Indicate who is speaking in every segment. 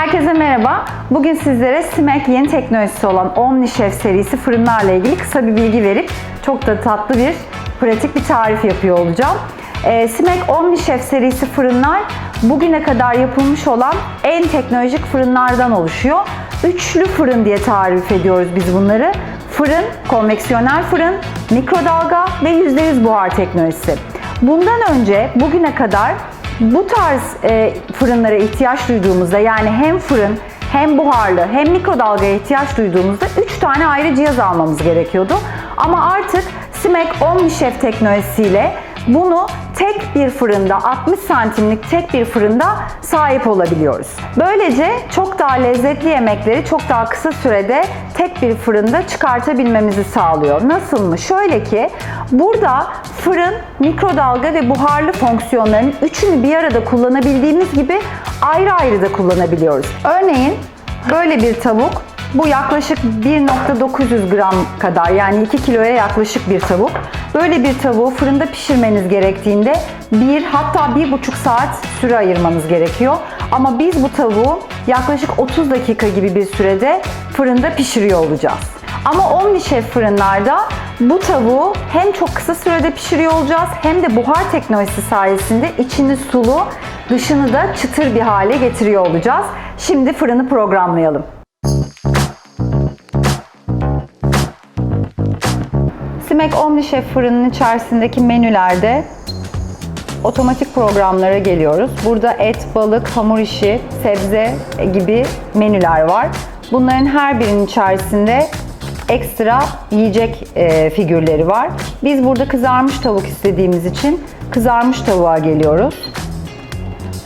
Speaker 1: Herkese merhaba. Bugün sizlere Simek yeni teknolojisi olan OmniChef serisi fırınlarla ilgili kısa bir bilgi verip çok da tatlı bir, pratik bir tarif yapıyor olacağım. Ee, Simek OmniChef serisi fırınlar bugüne kadar yapılmış olan en teknolojik fırınlardan oluşuyor. Üçlü fırın diye tarif ediyoruz biz bunları. Fırın, konveksiyonel fırın, mikrodalga ve %100 buhar teknolojisi. Bundan önce bugüne kadar bu tarz e, fırınlara ihtiyaç duyduğumuzda yani hem fırın hem buharlı hem mikrodalgaya ihtiyaç duyduğumuzda 3 tane ayrı cihaz almamız gerekiyordu. Ama artık Simek OmniChef teknolojisiyle bunu tek bir fırında 60 santimlik tek bir fırında sahip olabiliyoruz. Böylece çok daha lezzetli yemekleri çok daha kısa sürede tek bir fırında çıkartabilmemizi sağlıyor. Nasıl mı? Şöyle ki burada fırın, mikrodalga ve buharlı fonksiyonlarının üçünü bir arada kullanabildiğimiz gibi ayrı ayrı da kullanabiliyoruz. Örneğin böyle bir tavuk bu yaklaşık 1.900 gram kadar yani 2 kiloya yaklaşık bir tavuk. Böyle bir tavuğu fırında pişirmeniz gerektiğinde 1 hatta 1,5 saat süre ayırmanız gerekiyor. Ama biz bu tavuğu yaklaşık 30 dakika gibi bir sürede fırında pişiriyor olacağız. Ama OmniChef fırınlarda bu tavuğu hem çok kısa sürede pişiriyor olacağız hem de buhar teknolojisi sayesinde içini sulu, dışını da çıtır bir hale getiriyor olacağız. Şimdi fırını programlayalım. Simek OmniChef fırının içerisindeki menülerde otomatik programlara geliyoruz. Burada et, balık, hamur işi, sebze gibi menüler var. Bunların her birinin içerisinde ekstra yiyecek e, figürleri var. Biz burada kızarmış tavuk istediğimiz için kızarmış tavuğa geliyoruz.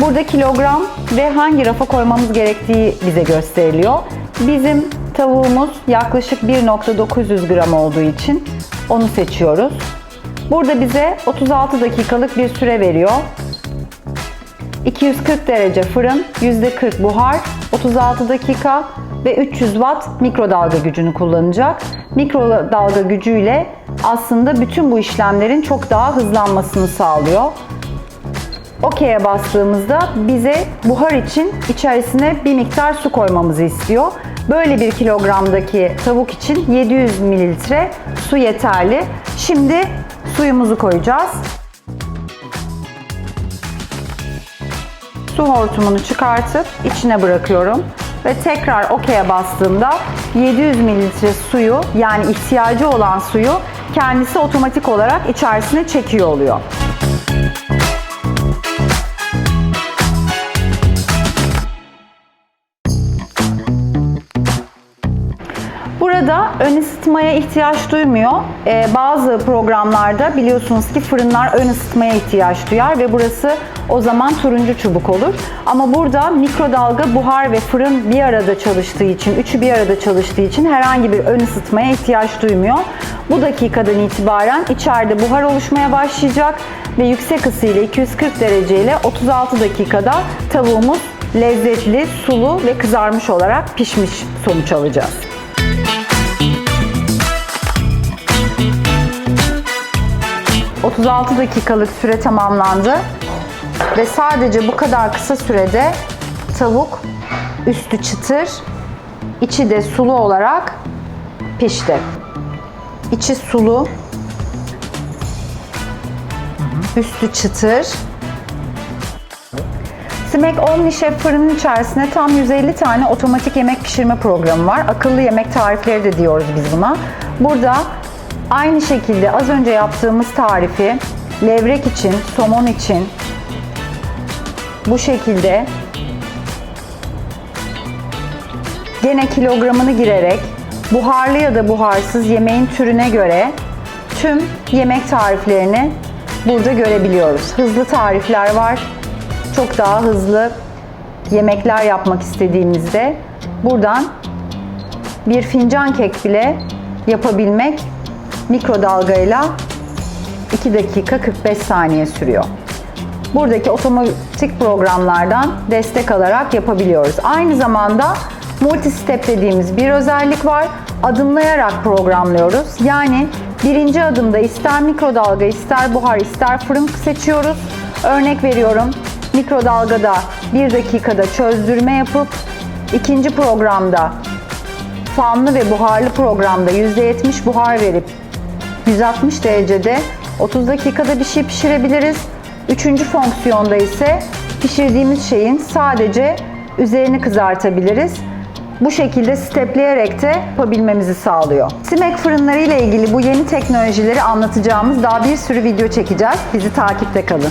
Speaker 1: Burada kilogram ve hangi rafa koymamız gerektiği bize gösteriliyor. Bizim tavuğumuz yaklaşık 1.900 gram olduğu için onu seçiyoruz. Burada bize 36 dakikalık bir süre veriyor. 240 derece fırın, %40 buhar, 36 dakika ve 300 watt mikrodalga gücünü kullanacak. Mikrodalga gücüyle aslında bütün bu işlemlerin çok daha hızlanmasını sağlıyor. OK'ye bastığımızda bize buhar için içerisine bir miktar su koymamızı istiyor. Böyle bir kilogramdaki tavuk için 700 mililitre su yeterli. Şimdi suyumuzu koyacağız. Su hortumunu çıkartıp içine bırakıyorum ve tekrar OK'ye bastığımda 700 mililitre suyu yani ihtiyacı olan suyu kendisi otomatik olarak içerisine çekiyor oluyor. Burada ön ısıtmaya ihtiyaç duymuyor. Ee, bazı programlarda biliyorsunuz ki fırınlar ön ısıtmaya ihtiyaç duyar ve burası o zaman turuncu çubuk olur. Ama burada mikrodalga, buhar ve fırın bir arada çalıştığı için, üçü bir arada çalıştığı için herhangi bir ön ısıtmaya ihtiyaç duymuyor. Bu dakikadan itibaren içeride buhar oluşmaya başlayacak ve yüksek ısı ile 240 derece ile 36 dakikada tavuğumuz lezzetli, sulu ve kızarmış olarak pişmiş sonuç alacağız. ...36 dakikalık süre tamamlandı. Ve sadece bu kadar kısa sürede tavuk üstü çıtır, içi de sulu olarak pişti. İçi sulu, üstü çıtır. Simek OmniChef fırının içerisinde tam 150 tane otomatik yemek pişirme programı var. Akıllı yemek tarifleri de diyoruz biz buna. Burada aynı şekilde az önce yaptığımız tarifi levrek için, somon için bu şekilde gene kilogramını girerek buharlı ya da buharsız yemeğin türüne göre tüm yemek tariflerini burada görebiliyoruz. Hızlı tarifler var çok daha hızlı yemekler yapmak istediğimizde buradan bir fincan kek bile yapabilmek mikrodalgayla 2 dakika 45 saniye sürüyor. Buradaki otomatik programlardan destek alarak yapabiliyoruz. Aynı zamanda multi step dediğimiz bir özellik var. Adımlayarak programlıyoruz. Yani birinci adımda ister mikrodalga, ister buhar, ister fırın seçiyoruz. Örnek veriyorum mikrodalgada 1 dakikada çözdürme yapıp İkinci programda fanlı ve buharlı programda %70 buhar verip 160 derecede 30 dakikada bir şey pişirebiliriz. Üçüncü fonksiyonda ise pişirdiğimiz şeyin sadece üzerini kızartabiliriz. Bu şekilde stepleyerek de yapabilmemizi sağlıyor. Simek fırınları ile ilgili bu yeni teknolojileri anlatacağımız daha bir sürü video çekeceğiz. Bizi takipte kalın.